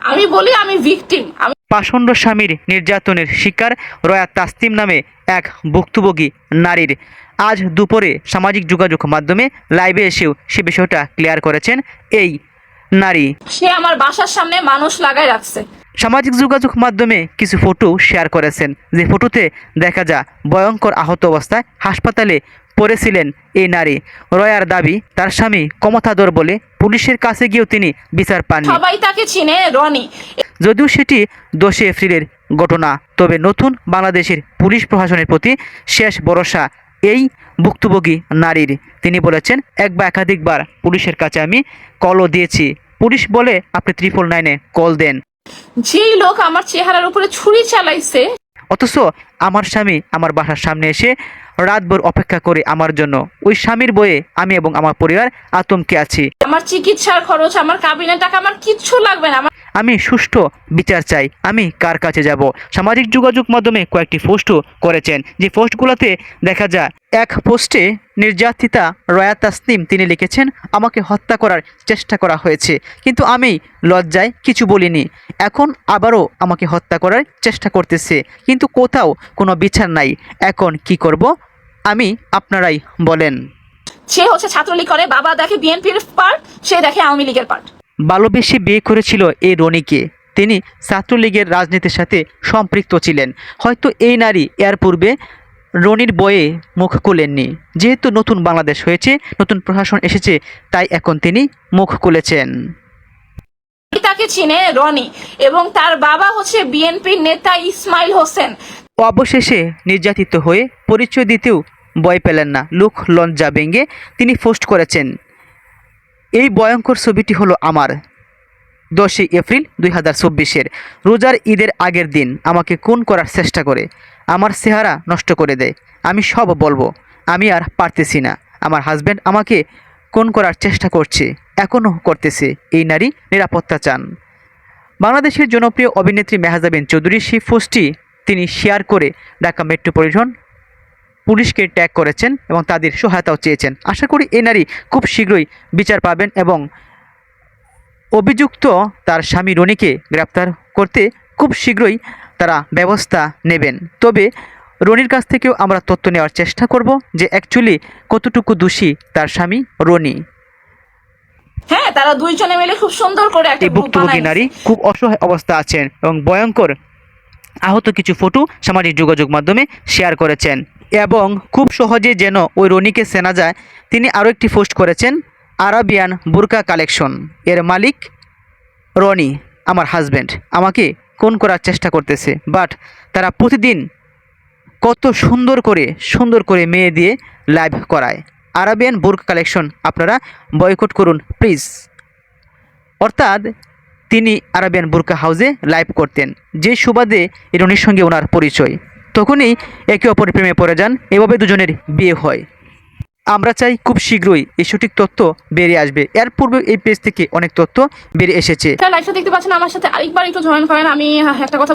আমি বলি আমি ভিকটিম আমি পাষণ্ড স্বামীর নির্যাতনের শিকার রয়া তাসতিম নামে এক ভুক্তভোগী নারীর। আজ দুপুরে সামাজিক যোগাযোগ মাধ্যমে লাইভে এসেও সে বিষয়টা ক্লিয়ার করেছেন এই নারী। সে আমার বাসার সামনে মানুষ লাগাই রাখছে। সামাজিক যোগাযোগ মাধ্যমে কিছু ফটো শেয়ার করেছেন। যে ফটোতে দেখা যায় ভয়ঙ্কর আহত অবস্থায় হাসপাতালে পড়েছিলেন এই নারী। রয়ার দাবি তার স্বামী ক্ষমতাধর বলে পুলিশের কাছে গিয়েও তিনি বিচার পাননি। সবাই তাকে চিনে রনি। যদিও সেটি দশই এপ্রিলের ঘটনা তবে নতুন বাংলাদেশের পুলিশ প্রশাসনের প্রতি শেষ ভরসা এই ভুক্তভোগী নারীর। তিনি বলেছেন এক বা একাধিকবার পুলিশের কাছে আমি কলও দিয়েছি। পুলিশ বলে আপনি ত্রিপল নাইনে কল দেন। যেই লোক আমার চেহারার উপরে ছুরি চালাইছে অথচ আমার স্বামী আমার বাসার সামনে এসে রাতভর অপেক্ষা করে আমার জন্য। ওই স্বামীর বয়ে আমি এবং আমার পরিবার আতঙ্কে আছি। আমার চিকিৎসার খরচ, আমার কাবিনের টাকা, আমার কিচ্ছু লাগবে না। আমি সুষ্ঠু বিচার চাই। আমি কার কাছে যাব? সামাজিক যোগাযোগ মাধ্যমে কয়েকটি পোস্টও করেছেন। যে পোস্টগুলোতে দেখা যায়, এক পোস্টে নির্যাতিতা রয়া তাসনিম তিনি লিখেছেন, আমাকে হত্যা করার চেষ্টা করা হয়েছে, কিন্তু আমি লজ্জায় কিছু বলিনি। এখন আবারও আমাকে হত্যা করার চেষ্টা করতেছে, কিন্তু কোথাও কোনো বিচার নাই। এখন কি করব? আমি আপনারাই বলেন। সে হচ্ছে ছাত্রলীগ করে, বাবা দেখে বিএনপির পার্ট, সে দেখে আওয়ামী লীগের পার্ট। ভালোবেসে বিয়ে করেছিল এই রনিকে। তিনি ছাত্রলীগের রাজনীতির সাথে সম্পৃক্ত ছিলেন। হয়তো এই নারী এর পূর্বে রনির বয়ে মুখ খুলেননি। যেহেতু নতুন বাংলাদেশ হয়েছে নতুন প্রশাসন এসেছে তাই এখন তিনি মুখ খুলেছেন। তাকে চিনে রনি এবং তার বাবা হচ্ছে বিএনপির নেতা ইসমাইল হোসেন। অবশেষে নির্যাতিত হয়ে পরিচয় দিতেও ভয় পেলেন না। লোক লজ্জা ভেঙে তিনি পোস্ট করেছেন। এই ভয়ঙ্কর ছবিটি হলো আমার। দশই এপ্রিল দুই হাজার চব্বিশের। রোজার ঈদের আগের দিন আমাকে খুন করার চেষ্টা করে। আমার চেহারা নষ্ট করে দেয়। আমি সব বলব। আমি আর পারতেছি না। আমার হাজব্যান্ড আমাকে খুন করার চেষ্টা করছে। এখনও করতেছে। এই নারী নিরাপত্তা চান। বাংলাদেশের জনপ্রিয় অভিনেত্রী মেহাজাবিন চৌধুরী সেই পোস্টটি তিনি শেয়ার করে ঢাকা মেট্রোপলিটন পুলিশকে ট্যাগ করেছেন এবং তাদের সহায়তাও চেয়েছেন। আশা করি এই নারী খুব শীঘ্রই বিচার পাবেন এবং অভিযুক্ত তার স্বামী রনিকে গ্রেপ্তার করতে খুব শীঘ্রই তারা ব্যবস্থা নেবেন। তবে রনির কাছ থেকেও আমরা তথ্য নেওয়ার চেষ্টা করব যে অ্যাকচুয়ালি কতটুকু দোষী তার স্বামী রনি। হ্যাঁ তারা দুইজনে মিলে খুব সুন্দর করে একটা ভুক্তভোগী নারী খুব অসহায় অবস্থা আছেন এবং ভয়ঙ্কর আহত কিছু ফটো সামাজিক যোগাযোগ মাধ্যমে শেয়ার করেছেন। এবং খুব সহজে যেন ওই রনিকে চেনা যায়, তিনি আরও একটি পোস্ট করেছেন, আরাবিয়ান বুরকা কালেকশন। এর মালিক রনি, আমার হাজব্যান্ড আমাকে কোন করার চেষ্টা করতেছে, বাট তারা প্রতিদিন কত সুন্দর করে সুন্দর করে মেয়ে দিয়ে লাইভ করায়। আরাবিয়ান বুর্ক কালেকশন, আপনারা বয়কট করুন, প্লিজ। অর্থাৎ তিনি আরাবিয়ান বুরকা হাউসে লাইভ করতেন, যে সুবাদে ইরনির সঙ্গে ওনার পরিচয়। তখনই একে অপরের প্রেমে পড়ে যান। এভাবে দুজনের বিয়ে হয়। আমরা চাই খুব শীঘ্রই এই সঠিক তথ্য বেরিয়ে আসবে। এর পূর্বে এই পেজ থেকে অনেক তথ্য বেরিয়ে এসেছে। দেখতে পাচ্ছেন, আমার সাথে আরেকবার একটু জয়েন করেন। আমি একটা কথা